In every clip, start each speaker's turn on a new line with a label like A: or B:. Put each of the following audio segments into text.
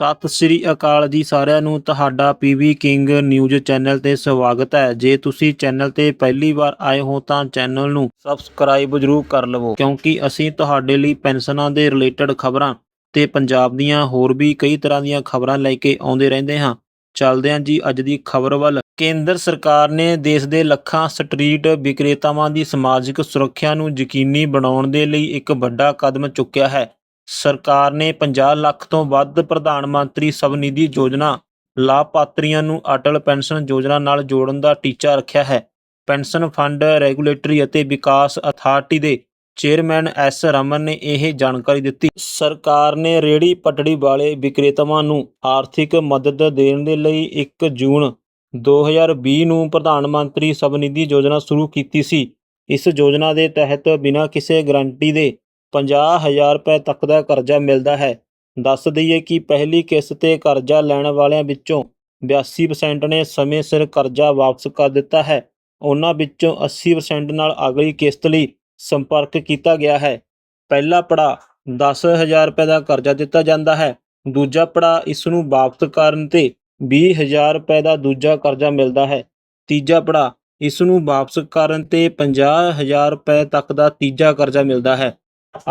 A: ਸਤਿ ਸ੍ਰੀ ਅਕਾਲ ਜੀ ਸਾਰਿਆਂ ਨੂੰ, ਤੁਹਾਡਾ ਪੀਵੀ ਕਿੰਗ ਨਿਊਜ਼ ਚੈਨਲ ਤੇ ਸਵਾਗਤ ਹੈ। ਜੇ ਤੁਸੀਂ ਚੈਨਲ ਤੇ ਪਹਿਲੀ ਵਾਰ ਆਏ ਹੋ ਤਾਂ ਚੈਨਲ ਨੂੰ ਸਬਸਕ੍ਰਾਈਬ ਜਰੂਰ ਕਰ ਲਵੋ, ਕਿਉਂਕਿ ਅਸੀਂ ਤੁਹਾਡੇ ਲਈ ਪੈਨਸ਼ਨਾਂ ਦੇ ਰਿਲੇਟਡ ਖਬਰਾਂ ਤੇ ਪੰਜਾਬ ਦੀਆਂ ਹੋਰ ਵੀ ਕਈ ਤਰ੍ਹਾਂ ਦੀਆਂ ਖਬਰਾਂ ਲੈ ਕੇ ਆਉਂਦੇ ਰਹਿੰਦੇ ਹਾਂ। ਚੱਲਦੇ ਹਾਂ ਜੀ ਅੱਜ ਦੀ ਖਬਰ ਵੱਲ। ਕੇਂਦਰ ਸਰਕਾਰ ਨੇ ਦੇਸ਼ ਦੇ ਲੱਖਾਂ ਸਟਰੀਟ ਵਿਕਰੇਤਾਵਾਂ ਦੀ ਸਮਾਜਿਕ ਸੁਰੱਖਿਆ ਨੂੰ ਯਕੀਨੀ ਬਣਾਉਣ ਦੇ ਲਈ ਇੱਕ ਵੱਡਾ ਕਦਮ ਚੁੱਕਿਆ ਹੈ। ਸਰਕਾਰ ਨੇ 50 ਲੱਖ ਤੋਂ ਵੱਧ ਪ੍ਰਧਾਨ ਮੰਤਰੀ ਸਵਨਿਧੀ ਯੋਜਨਾ ਲਾਭਪਾਤਰੀਆਂ ਨੂੰ ਅਟਲ ਪੈਨਸ਼ਨ ਯੋਜਨਾ ਨਾਲ ਜੋੜਨ ਦਾ ਟੀਚਾ ਰੱਖਿਆ ਹੈ। ਪੈਨਸ਼ਨ ਫੰਡ ਰੈਗੂਲੇਟਰੀ ਅਤੇ ਵਿਕਾਸ ਅਥਾਰਟੀ ਦੇ ਚੇਅਰਮੈਨ ਐਸ ਰਮਨ ਨੇ ਇਹ ਜਾਣਕਾਰੀ ਦਿੱਤੀ। ਸਰਕਾਰ ਨੇ ਰੇੜੀ ਪਟੜੀ ਵਾਲੇ ਵਿਕਰੇਤਾਵਾਂ ਨੂੰ ਆਰਥਿਕ ਮਦਦ ਦੇਣ ਦੇ ਲਈ 1 ਜੂਨ 2020 ਨੂੰ ਪ੍ਰਧਾਨ ਮੰਤਰੀ ਸਵਨਿਧੀ ਯੋਜਨਾ ਸ਼ੁਰੂ ਕੀਤੀ ਸੀ। ਇਸ ਯੋਜਨਾ ਦੇ ਤਹਿਤ ਬਿਨਾਂ ਕਿਸੇ ਗਾਰੰਟੀ ਦੇ 50000 ਰੁਪਏ ਤੱਕ ਦਾ ਕਰਜ਼ਾ ਮਿਲਦਾ ਹੈ। ਦੱਸ ਦਈਏ ਕਿ ਪਹਿਲੀ ਕਿਸ਼ਤ ਤੇ ਕਰਜ਼ਾ ਲੈਣ ਵਾਲਿਆਂ ਵਿੱਚੋਂ 82% ਨੇ ਸਮੇਂ ਸਿਰ ਕਰਜ਼ਾ ਵਾਪਸ ਕਰ ਦਿੱਤਾ ਹੈ। ਉਹਨਾਂ ਵਿੱਚੋਂ 80% ਨਾਲ ਅਗਲੀ ਕਿਸ਼ਤ ਲਈ ਸੰਪਰਕ ਕੀਤਾ ਗਿਆ ਹੈ। ਪਹਿਲਾ ਪੜਾ 10000 ਰੁਪਏ ਦਾ ਕਰਜ਼ਾ ਦਿੱਤਾ ਜਾਂਦਾ ਹੈ। ਦੂਜਾ ਪੜਾ ਇਸ ਨੂੰ ਵਾਪਸ ਕਰਨ ਤੇ 20000 ਰੁਪਏ ਦਾ ਦੂਜਾ ਕਰਜ਼ਾ ਮਿਲਦਾ ਹੈ। ਤੀਜਾ ਪੜਾ ਇਸ ਨੂੰ ਵਾਪਸ ਕਰਨ ਤੇ 50000 ਰੁਪਏ ਤੱਕ ਦਾ ਤੀਜਾ ਕਰਜ਼ਾ ਮਿਲਦਾ ਹੈ।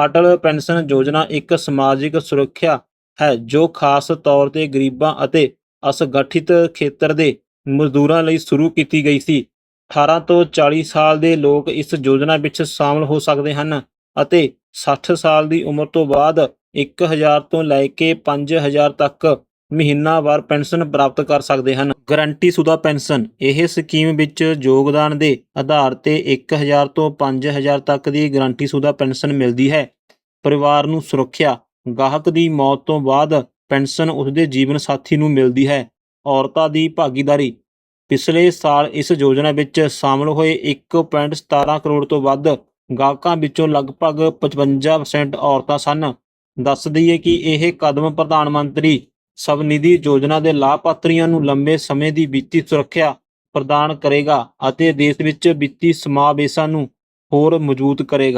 A: ਅਟਲ ਪੈਨਸ਼ਨ ਯੋਜਨਾ ਇੱਕ ਸਮਾਜਿਕ ਸੁਰੱਖਿਆ ਹੈ, ਜੋ ਖਾਸ ਤੌਰ ਤੇ ਗਰੀਬਾਂ ਅਤੇ ਅਸੰਗਠਿਤ ਖੇਤਰ ਦੇ ਮਜ਼ਦੂਰਾਂ ਲਈ ਸ਼ੁਰੂ ਕੀਤੀ ਗਈ ਸੀ। 18 ਤੋਂ 40 ਸਾਲ ਦੇ ਲੋਕ ਇਸ ਯੋਜਨਾ ਵਿੱਚ ਸ਼ਾਮਲ ਹੋ ਸਕਦੇ ਹਨ ਅਤੇ 60 ਸਾਲ ਦੀ ਉਮਰ ਤੋਂ ਬਾਅਦ 1000 ਤੋਂ ਲੈ ਕੇ 5000 ਤੱਕ ਮਹੀਨਾਵਾਰ ਪੈਨਸ਼ਨ ਪ੍ਰਾਪਤ ਕਰ ਸਕਦੇ ਹਨ। ਗਰੰਟੀਸ਼ੁਦਾ ਪੈਨਸ਼ਨ, ਇਹ ਸਕੀਮ ਵਿੱਚ ਯੋਗਦਾਨ ਦੇ ਆਧਾਰ ਤੇ 1000 ਤੋਂ 5000 ਤੱਕ ਦੀ ਗਰੰਟੀਸ਼ੁਦਾ ਪੈਨਸ਼ਨ ਮਿਲਦੀ ਹੈ। ਪਰਿਵਾਰ ਨੂੰ ਸੁਰੱਖਿਆ, ਗਾਹਕ ਦੀ ਮੌਤ ਤੋਂ ਬਾਅਦ ਪੈਨਸ਼ਨ ਉਸਦੇ ਜੀਵਨ ਸਾਥੀ ਨੂੰ ਮਿਲਦੀ ਹੈ। ਔਰਤਾਂ ਦੀ ਭਾਗੀਦਾਰੀ, ਪਿਛਲੇ ਸਾਲ ਇਸ ਯੋਜਨਾ ਵਿੱਚ ਸ਼ਾਮਲ ਹੋਏ 1.17 ਕਰੋੜ ਤੋਂ ਵੱਧ ਗਾਹਕਾਂ ਵਿੱਚੋਂ ਲਗਭਗ 55% ਔਰਤਾਂ ਸਨ। ਦੱਸ ਦਈਏ ਕਿ ਇਹ ਕਦਮ ਪ੍ਰਧਾਨ ਮੰਤਰੀ ਸਵਨਿਧੀ ਯੋਜਨਾ ਦੇ ਲਾਭਪਾਤਰੀਆਂ ਨੂੰ ਲੰਬੇ ਸਮੇਂ ਦੀ ਵਿੱਤੀ ਸੁਰੱਖਿਆ ਪ੍ਰਦਾਨ ਕਰੇਗਾ ਅਤੇ ਦੇਸ਼ ਵਿੱਚ ਵਿੱਤੀ ਸਮਾਵੇਸ਼ਾਂ ਨੂੰ ਹੋਰ ਮਜ਼ਬੂਤ ਕਰੇਗਾ।